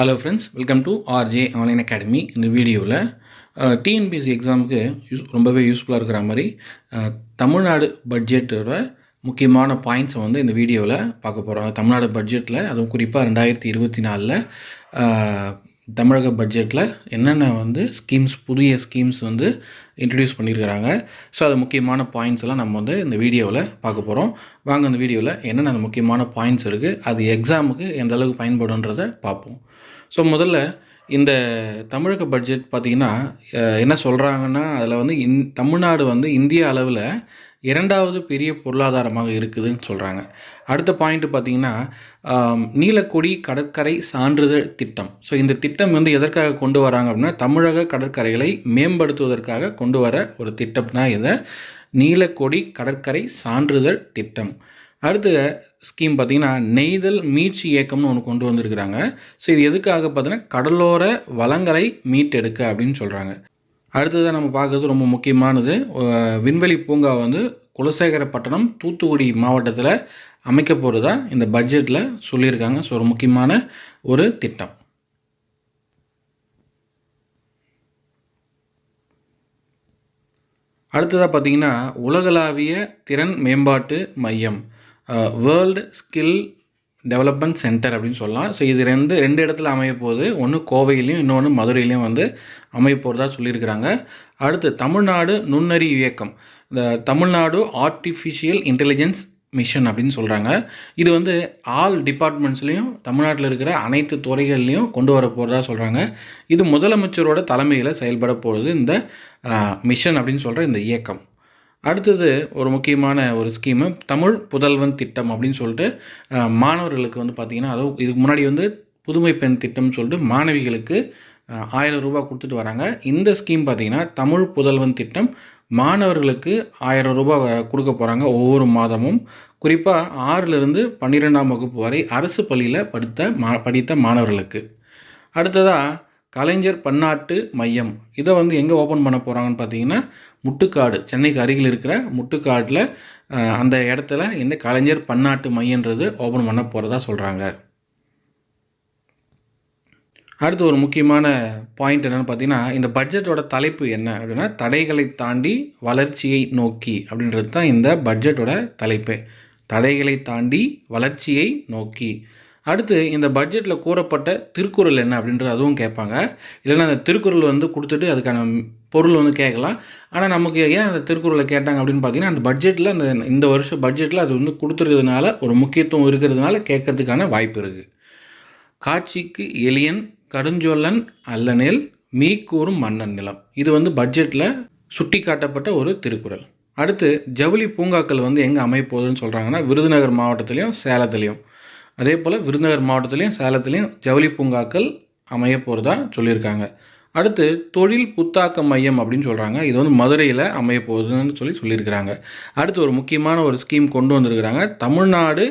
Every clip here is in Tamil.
Hello friends welcome to RJ online academy இந்த வீடியோவில் டிஎன்பிஎஸ்சி எக்ஸாமுக்கு யூஸ் ரொம்பவே யூஸ்ஃபுல்லாக இருக்கிற மாதிரி தமிழ்நாடு பட்ஜெட்டோட முக்கியமான பாயிண்ட்ஸை வந்து இந்த வீடியோவில் பார்க்க போகிறோம் தமிழ்நாடு பட்ஜெட்டில் அதுவும் குறிப்பாக ரெண்டாயிரத்தி இருபத்தி நாலில் தமிழக பட்ஜெட்டில் என்னென்ன வந்து ஸ்கீம்ஸ் புதிய ஸ்கீம்ஸ் வந்து இன்ட்ரடியூஸ் பண்ணியிருக்கிறாங்க ஸோ அது முக்கியமான பாயிண்ட்ஸ் எல்லாம் நம்ம வந்து இந்த வீடியோவில் பார்க்க போகிறோம் வாங்க இந்த வீடியோவில் என்னென்ன அந்த முக்கியமான பாயிண்ட்ஸ் இருக்குது அது எக்ஸாமுக்கு எந்த அளவுக்கு பயன்படுன்றதை பார்ப்போம். ஸோ முதல்ல இந்த தமிழக பட்ஜெட் பார்த்திங்கன்னா என்ன சொல்கிறாங்கன்னா அதில் வந்து இந் தமிழ்நாடு வந்து இந்திய அளவில் இரண்டாவது பெரிய பொருளாதாரமாக இருக்குதுன்னு சொல்கிறாங்க அடுத்த பாயிண்ட் பார்த்திங்கன்னா நீலக்கொடி கடற்கரை சான்றிதழ் திட்டம். ஸோ இந்த திட்டம் வந்து எதற்காக கொண்டு வராங்க அப்படின்னா தமிழக கடற்கரைகளை மேம்படுத்துவதற்காக கொண்டு வர ஒரு திட்டம் தான் இதை. நீலக்கொடி கடற்கரை சான்றிதழ் திட்டம். அடுத்த ஸ்கீம் பார்த்திங்கன்னா நெய்தல் மீட்சி இயக்கம்னு ஒன்று கொண்டு வந்திருக்கிறாங்க. ஸோ இது எதுக்காக பார்த்தீங்கன்னா கடலோர வளங்களை மீட்டெடுக்க அப்படின்னு சொல்கிறாங்க அடுத்ததாக நம்ம பார்க்குறது ரொம்ப முக்கியமானது. விண்வெளி பூங்கா வந்து குலசேகரப்பட்டினம் தூத்துக்குடி மாவட்டத்தில் அமைக்க போகிறதா இந்த பட்ஜெட்டில் சொல்லியிருக்காங்க. ஸோ ஒரு முக்கியமான ஒரு திட்டம். அடுத்ததாக பார்த்தீங்கன்னா உலகளாவிய திறன் மேம்பாட்டு மையம் வேர்ல்டு ஸ்கில் டெவலப்மெண்ட் சென்டர் அப்படின்னு சொல்லலாம். ஸோ இது ரெண்டு ரெண்டு இடத்துல அமைய போகுது. ஒன்று கோவையிலையும் இன்னொன்று மதுரையிலையும் வந்து அமைய போகிறதா சொல்லியிருக்கிறாங்க. அடுத்து தமிழ்நாடு நுண்ணறி இயக்கம். இந்த தமிழ்நாடு ஆர்டிஃபிஷியல் இன்டெலிஜென்ஸ் மிஷன் அப்படின்னு சொல்கிறாங்க இது வந்து ஆல் டிபார்ட்மெண்ட்ஸ்லேயும் தமிழ்நாட்டில் இருக்கிற அனைத்து துறைகள்லையும் கொண்டு வர போகிறதா சொல்கிறாங்க இது முதலமைச்சரோட தலைமையில் செயல்பட போகிறது இந்த மிஷன் அப்படின்னு சொல்கிற இந்த இயக்கம். அடுத்தது ஒரு முக்கியமான ஒரு ஸ்கீமு தமிழ் புதல்வன் திட்டம் அப்படின்னு சொல்லிட்டு மாணவர்களுக்கு வந்து பார்த்திங்கன்னா அதுவும் இதுக்கு முன்னாடி வந்து புதுமை பெண் திட்டம்னு சொல்லிட்டு மாணவிகளுக்கு ஆயிரம் ரூபாய் கொடுத்துட்டு வராங்க. இந்த ஸ்கீம் பார்த்திங்கன்னா தமிழ் புதல்வன் திட்டம் மாணவர்களுக்கு ஆயிரம் ரூபாய் கொடுக்க போகிறாங்க ஒவ்வொரு மாதமும். குறிப்பாக ஆறிலிருந்து பன்னிரெண்டாம் வகுப்பு வரை அரசு பள்ளியில் படித்த மா படித்த மாணவர்களுக்கு. அடுத்ததாக கலைஞர் பன்னாட்டு மையம். இதை வந்து எங்கே ஓப்பன் பண்ண போகிறாங்கன்னு பார்த்தீங்கன்னா முட்டுக்காடு சென்னைக்கு அருகில் இருக்கிற முட்டுக்காட்டில் அந்த இடத்துல இந்த கலைஞர் பன்னாட்டு மையன்றது ஓப்பன் பண்ண போகிறதா சொல்கிறாங்க அடுத்து ஒரு முக்கியமான பாயிண்ட் என்னென்னு பார்த்தீங்கன்னா இந்த பட்ஜெட்டோட தலைப்பு என்ன அப்படின்னா தடைகளை தாண்டி வளர்ச்சியை நோக்கி அப்படின்றது தான் இந்த பட்ஜெட்டோட தலைப்பு. தடைகளை தாண்டி வளர்ச்சியை நோக்கி. அடுத்து இந்த பட்ஜெட்டில் கூறப்பட்ட திருக்குறள் என்ன அப்படின்றது அதுவும் கேட்பாங்க. இல்லைன்னா அந்த திருக்குறள் வந்து கொடுத்துட்டு அதுக்கான பொருள் வந்து கேட்கலாம். ஆனால் நமக்கு ஏன் அந்த திருக்குறளை கேட்டாங்க அப்படின்னு பார்த்தீங்கன்னா அந்த பட்ஜெட்டில் அந்த இந்த வருஷம் பட்ஜெட்டில் அது வந்து கொடுத்துருக்கிறதுனால ஒரு முக்கியத்துவம் இருக்கிறதுனால கேட்கறதுக்கான வாய்ப்பு இருக்குது காட்சிக்கு எளியன் கடுஞ்சொல்லன் அல்லனேல் மீக்கூறும் மன்னன் நிலம். இது வந்து பட்ஜெட்டில் சுட்டி காட்டப்பட்ட ஒரு திருக்குறள். அடுத்து ஜவுளி பூங்காக்கள் வந்து எங்கே அமையப்போகுதுன்னு சொல்கிறாங்கன்னா விருதுநகர் மாவட்டத்துலேயும் சேலத்துலேயும். அதே போல் விருதுநகர் மாவட்டத்துலேயும் சேலத்துலேயும் ஜவுளி பூங்காக்கள் அமைய போகிறதா சொல்லியிருக்காங்க. அடுத்து தொழில் புத்தாக்க மையம் அப்படின்னு சொல்கிறாங்க இது வந்து மதுரையில் அமைய போகுதுன்னு சொல்லி சொல்லியிருக்கிறாங்க. அடுத்து ஒரு முக்கியமான ஒரு ஸ்கீம் கொண்டு வந்திருக்கிறாங்க. தமிழ்நாடு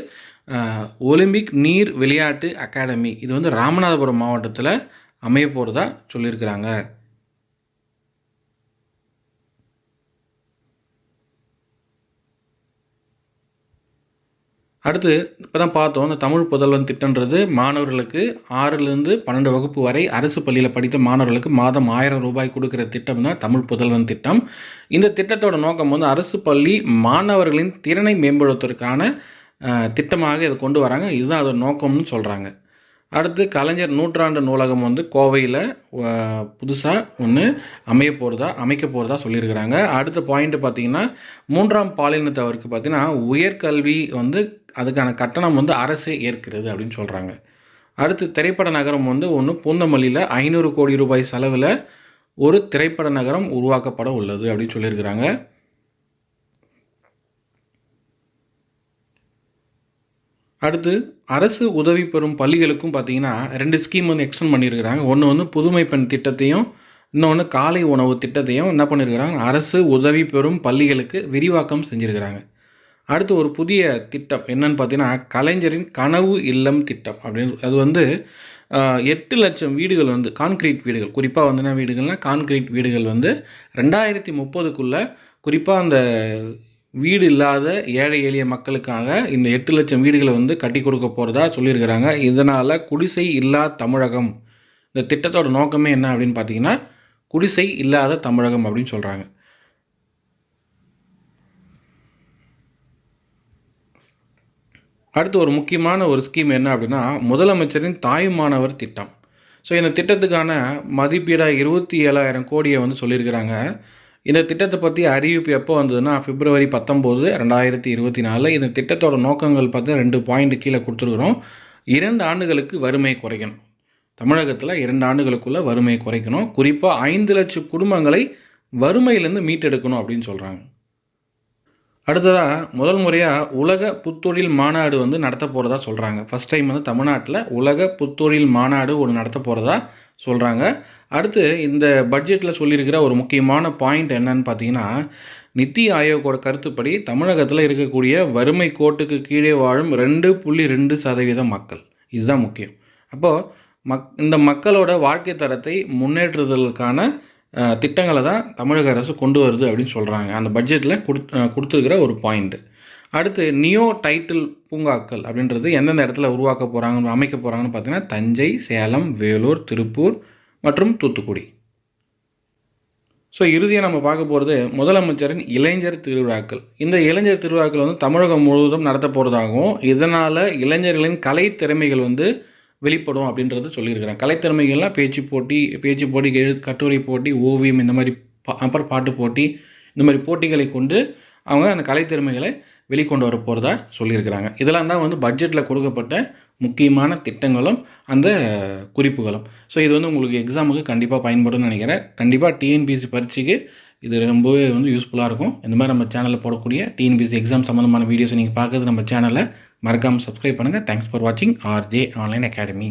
ஒலிம்பிக் நீர் விளையாட்டு அகாடமி. இது வந்து ராமநாதபுரம் மாவட்டத்தில் அமைய போகிறதா சொல்லியிருக்கிறாங்க. அடுத்து இப்போ தான் பார்த்தோம் இந்த தமிழ் புதல்வன் திட்டன்றது மாணவர்களுக்கு ஆறுலேருந்து பன்னெண்டு வகுப்பு வரை அரசு பள்ளியில் படித்த மாணவர்களுக்கு மாதம் ஆயிரம் ரூபாய் கொடுக்குற திட்டம் தான் தமிழ் புதல்வன் திட்டம். இந்த திட்டத்தோட நோக்கம் வந்து அரசு பள்ளி மாணவர்களின் திறனை மேம்படுத்துவதற்கான திட்டமாக இதை கொண்டு வராங்க. இதுதான் அதோட நோக்கம்னு சொல்கிறாங்க அடுத்து கலைஞர் நூற்றாண்டு நூலகம் வந்து கோவையில் புதுசாக ஒன்று அமைய போகிறதா அமைக்க போகிறதா சொல்லியிருக்கிறாங்க. அடுத்த பாயிண்ட் பார்த்திங்கன்னா மூன்றாம் பாலினத்தவருக்கு பார்த்தீங்கன்னா உயர்கல்வி வந்து அதுக்கான கட்டணம் வந்து அரசே ஏற்கிறது அப்படின்னு சொல்கிறாங்க அடுத்து திரைப்பட நகரம் வந்து ஒன்று பூந்தமல்லியில் ஐநூறு கோடி ரூபாய் செலவில் ஒரு திரைப்பட நகரம் உருவாக்கப்பட உள்ளது அப்படின்னு சொல்லியிருக்கிறாங்க. அடுத்து அரசு உதவி பெறும் பள்ளிகளுக்கும் பார்த்தீங்கன்னா ரெண்டு ஸ்கீம் வந்து எக்ஸ்டெண்ட் பண்ணியிருக்கிறாங்க. ஒன்று வந்து புதுமை பெண் திட்டத்தையும் இன்னொன்று காலை உணவு திட்டத்தையும் என்ன பண்ணியிருக்கிறாங்க? அரசு உதவி பெறும் பள்ளிகளுக்கு விரிவாக்கம் செஞ்சுருக்கிறாங்க. அடுத்து ஒரு புதிய திட்டம் என்னன்னு பார்த்தீங்கன்னா கலைஞரின் கனவு இல்லம் திட்டம் அப்படின்னு. அது வந்து எட்டு லட்சம் வீடுகள் வந்து கான்கிரீட் வீடுகள். குறிப்பாக வந்து என்ன வீடுகள்னால் கான்கிரீட் வீடுகள் வந்து ரெண்டாயிரத்தி முப்பதுக்குள்ளே குறிப்பாக அந்த வீடு இல்லாத ஏழை எளிய மக்களுக்காக இந்த எட்டு லட்சம் வீடுகளை வந்து கட்டி கொடுக்க போகிறதா சொல்லியிருக்கிறாங்க. இதனால் குடிசை இல்லா தமிழகம். இந்த திட்டத்தோட நோக்கமே என்ன அப்படின்னு பார்த்தீங்கன்னா குடிசை இல்லாத தமிழகம் அப்படின்னு சொல்கிறாங்க அடுத்து ஒரு முக்கியமான ஒரு ஸ்கீம் என்ன அப்படின்னா முதலமைச்சரின் தாயுமானவர் திட்டம். ஸோ இந்த திட்டத்துக்கான மதிப்பீடாக இருபத்தி ஏழாயிரம் கோடியை வந்து சொல்லியிருக்கிறாங்க. இந்த திட்டத்தை பற்றி அறிவிப்பு எப்போ வந்ததுன்னா பிப்ரவரி பத்தொம்போது ரெண்டாயிரத்தி இருபத்தி நாலில் இந்த திட்டத்தோட நோக்கங்கள் பார்த்து ரெண்டு பாயிண்ட் கீழே கொடுத்துருக்குறோம். இரண்டு ஆண்டுகளுக்கு வறுமை குறைக்கணும். தமிழகத்தில் இரண்டு ஆண்டுகளுக்குள்ளே வறுமை குறைக்கணும். குறிப்பாக ஐந்து லட்சம் குடும்பங்களை வறுமையிலேருந்து மீட்டெடுக்கணும் அப்படின்னு சொல்கிறாங்க அடுத்ததாக முதல் முறையாக உலக புத்தொழில் மாநாடு வந்து நடத்த போகிறதா சொல்கிறாங்க ஃபஸ்ட் டைம் வந்து தமிழ்நாட்டில் உலக புத்தொழில் மாநாடு ஒன்று நடத்த போகிறதா சொல்கிறாங்க அடுத்து இந்த பட்ஜெட்டில் சொல்லியிருக்கிற ஒரு முக்கியமான பாயிண்ட் என்னன்னு பார்த்தீங்கன்னா நித்தி ஆயோக்கோட கருத்துப்படி தமிழகத்தில் இருக்கக்கூடிய வறுமை கோட்டுக்கு கீழே வாழும் ரெண்டு புள்ளி ரெண்டு சதவீத மக்கள். இதுதான் முக்கியம். அப்போது மக் இந்த மக்களோட வாழ்க்கை தரத்தை முன்னேற்றுதலுக்கான திட்டங்களை தான் தமிழக அரசு கொண்டு வருது அப்படின்னு சொல்கிறாங்க அந்த பட்ஜெட்டில் கொடுத் கொடுத்துருக்கிற ஒரு பாயிண்ட்டு அடுத்து நியோ டைட்டில் பூங்காக்கள் அப்படின்றது எந்தெந்த இடத்துல உருவாக்க போகிறாங்க அமைக்க போகிறாங்கன்னு பார்த்தீங்கன்னா தஞ்சை சேலம் வேலூர் திருப்பூர் மற்றும் தூத்துக்குடி. ஸோ இறுதியாக நம்ம பார்க்க போகிறது முதலமைச்சரின் இளைஞர் திருவிழாக்கள். இந்த இளைஞர் திருவிழாக்கள் வந்து தமிழகம் முழுவதும் நடத்த போகிறதாகவும் இதனால் இளைஞர்களின் கலை திறமைகள் வந்து வெளிப்படும் அப்படின்றது சொல்லியிருக்கிறேன் கலைத்திறமைகள்லாம் பேச்சு போட்டி பேச்சு போட்டி கட்டுரை போட்டி ஓவியம் இந்த மாதிரி பா அப்புறம் பாட்டு போட்டி இந்த மாதிரி போட்டிகளை கொண்டு அவங்க அந்த கலைத்திறமைகளை வெளிக்கொண்டு வர போகிறதா சொல்லியிருக்கிறாங்க. இதெல்லாம் தான் வந்து பட்ஜெட்டில் கொடுக்கப்பட்ட முக்கியமான திட்டங்களும் அந்த குறிப்புகளும். ஸோ இது வந்து உங்களுக்கு எக்ஸாமுக்கு கண்டிப்பாக பயன்படும்னு நினைக்கிறேன். கண்டிப்பாக டிஎன்பிசி பரீட்சைக்கு இது ரொம்பவே வந்து யூஸ்ஃபுல்லாக இருக்கும். இந்த மாதிரி நம்ம சேனலில் போடக்கூடிய டிஎன்பிசி எக்ஸாம் சம்மந்தமான வீடியோஸை நீங்கள் பார்க்குறது நம்ம சேனலை மறக்காமல் சப்ஸ்கிரைப் பண்ணுங்கள் தேங்க்ஸ் ஃபார் வாட்சிங் ஆர்ஜே ஆன்லைன் அகாடமி